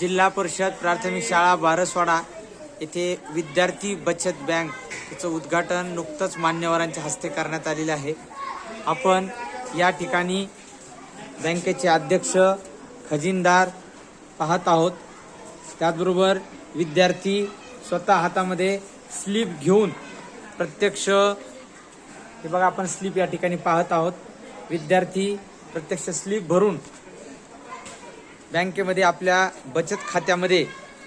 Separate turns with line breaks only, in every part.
जिल्हा परिषद प्राथमिक शाळा बारसवाडा येथे विद्यार्थी बचत बँक याचं उद्घाटन नुकतंच मान्यवरांच्या हस्ते करण्यात आलेलं आहे. आपण या ठिकाणी बँकेचे अध्यक्ष खजिनदार पाहत आहोत. त्याचबरोबर विद्यार्थी स्वतः हातामध्ये स्लीप घेऊन प्रत्यक्ष हे बघा आपण स्लीप या ठिकाणी पाहत आहोत. विद्यार्थी प्रत्यक्ष स्लीप भरून बँकेमध्ये आपल्या बचत खात्यामध्ये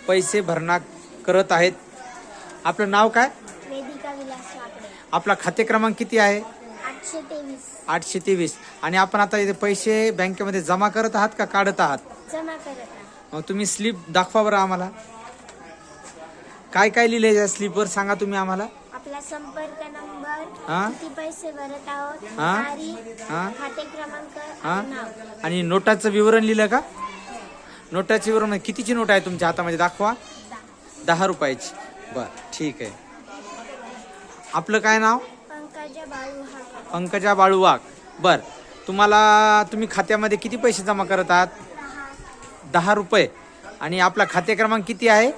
पैसे भरणा करत आहेत. आपलं नाव काय? आपला खाते क्रमांक किती आहे?
आठशे तेवीस.
आणि आपण आता इथे पैसे बँकेमध्ये जमा करत आहात का काढत आहात? मग तुम्ही स्लीप दाखवा बरं आम्हाला. काय काय लिहिलंय या स्लीपवर सांगा तुम्ही आम्हाला.
आपला संपर्क नंबर
हा?
किती पैसे भरत आहोत
हा? हा?
खाते क्रमांक
हा?
आणि
नोटाचं विवरण लिहिलं का? नोटाचं म्हणजे कितीची नोट आहे तुमच्या हातामध्ये? दाखवा. दहा रुपयाची. बर ठीक आहे. आपलं काय नाव?
पंकजा बाळू
पंकजा बाळूवाग बर तुम्हाला तुम्ही खात्यामध्ये किती पैसे जमा करत आहात?
दहा.
रुपये. आणि आपला खाते क्रमांक किती आहे?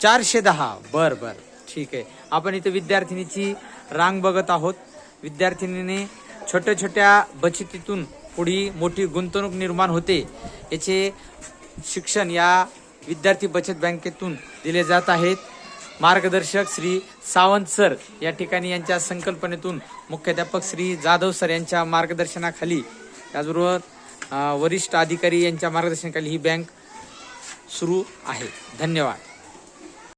चारशे दहा.
बर बर ठीक आहे. आपण इथे विद्यार्थिनीची रांग बघत आहोत. विद्यार्थिनीने छोट्या छोट्या बचतीतून पुढी मोठी गुंतवणूक निर्माण होते. याचे शिक्षण या विद्यार्थी बचत बँकेतून दिले जात आहेत. मार्गदर्शक श्री सावंत सर या ठिकाणी यांच्या संकल्पनेतून मुख्याध्यापक श्री जाधव सर यांच्या मार्गदर्शनाखाली त्याचबरोबर वरिष्ठ अधिकारी यांच्या मार्गदर्शनाखाली ही बँक सुरू आहे. धन्यवाद.